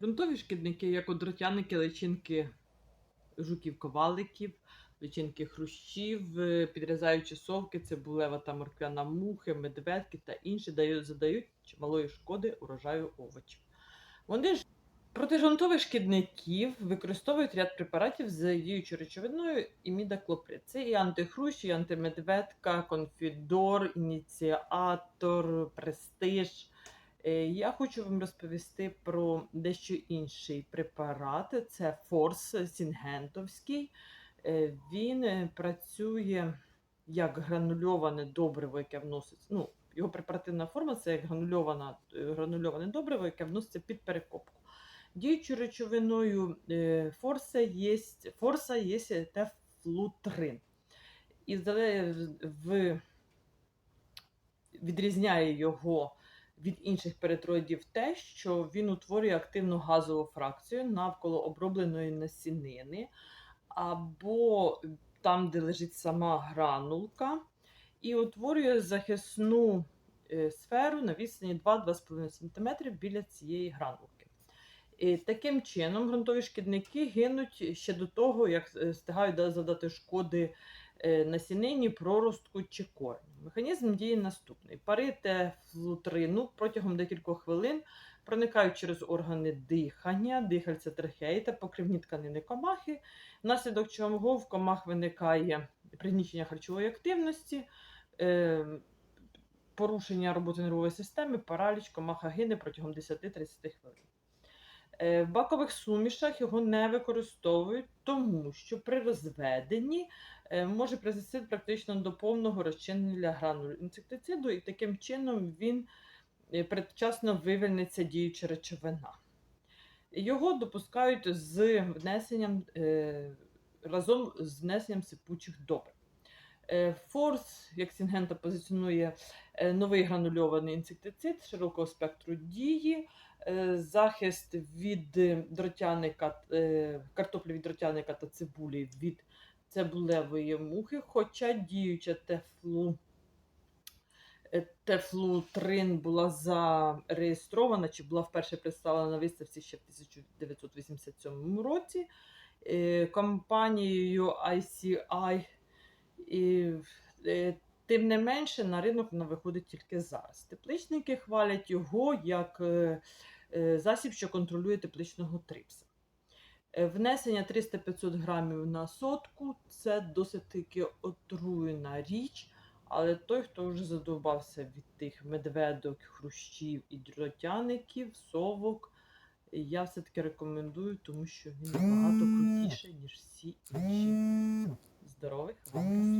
Ґрунтові шкідники, як одротяники, личинки жуків-коваликів, личинки хрущів, е, підрізаючі совки, цибулева та морквяна мухи, медведки та інші дають, задають чималої шкоди урожаю овочів. Вони ж проти ґрунтових шкідників використовують ряд препаратів з діючою речовиною імідаклоприд. Це і антихрущ, і антимедведка, конфідор, ініціатор, престиж. Е, Я хочу вам розповісти про дещо інший препарат. Це форс сінгентовський. Е, Він е, працює як гранульоване добриво, яке вноситься. Ну, його препаративна форма це як гранульована, гранульоване добриво, яке вноситься під перекопку. Діючою речовиною форса є, форса є тефлутрин. І в, відрізняє його від інших перетроїдів те, що він утворює активну газову фракцію навколо обробленої насінини, або там, де лежить сама гранулка, і утворює захисну е, сферу на відстані 2-2,5 см біля цієї гранулки. І таким чином ґрунтові шкідники гинуть ще до того, як е, встигають да- завдати шкоди насінині, проростку чи кореню. Механізм дії наступний: пари тефлутрину протягом декількох хвилин проникають через органи дихання, дихальця трахеї та покривні тканини комахи, внаслідок чого в комах виникає пригнічення харчової активності. Е, Порушення роботи нервової системи, параліч, комаха гине протягом 10-30 хвилин. Е, В бакових сумішах його не використовують, тому що при розведенні е, може призвести практично до повного розчинення грануль інсектициду, і таким чином він е, передчасно вивільниться діюча речовина. Його допускають з внесенням разом з внесенням сипучих добрив. Е, Форс, як Сінгента позиціонує е, новий гранульований інсектицид широкого спектру дії, е, захист від дротяника, картоплі від дротяника та цибулі від цибулевої мухи, хоча діюча тефлу, тефлутрин була зареєстрована чи була вперше представлена на виставці ще в 1987 році компанією ICI. І, е, тим не менше, на ринок вона виходить тільки зараз. Тепличники хвалять його як е, е, засіб, що контролює тепличного трипса. Внесення 300-500 грамів на сотку це досить таки отруєна річ, але той, хто вже задовбався від тих медведок, хрущів і дротяників, совок, я все-таки рекомендую, тому що він набагато крутіший, ніж всі інші. Здорових вам!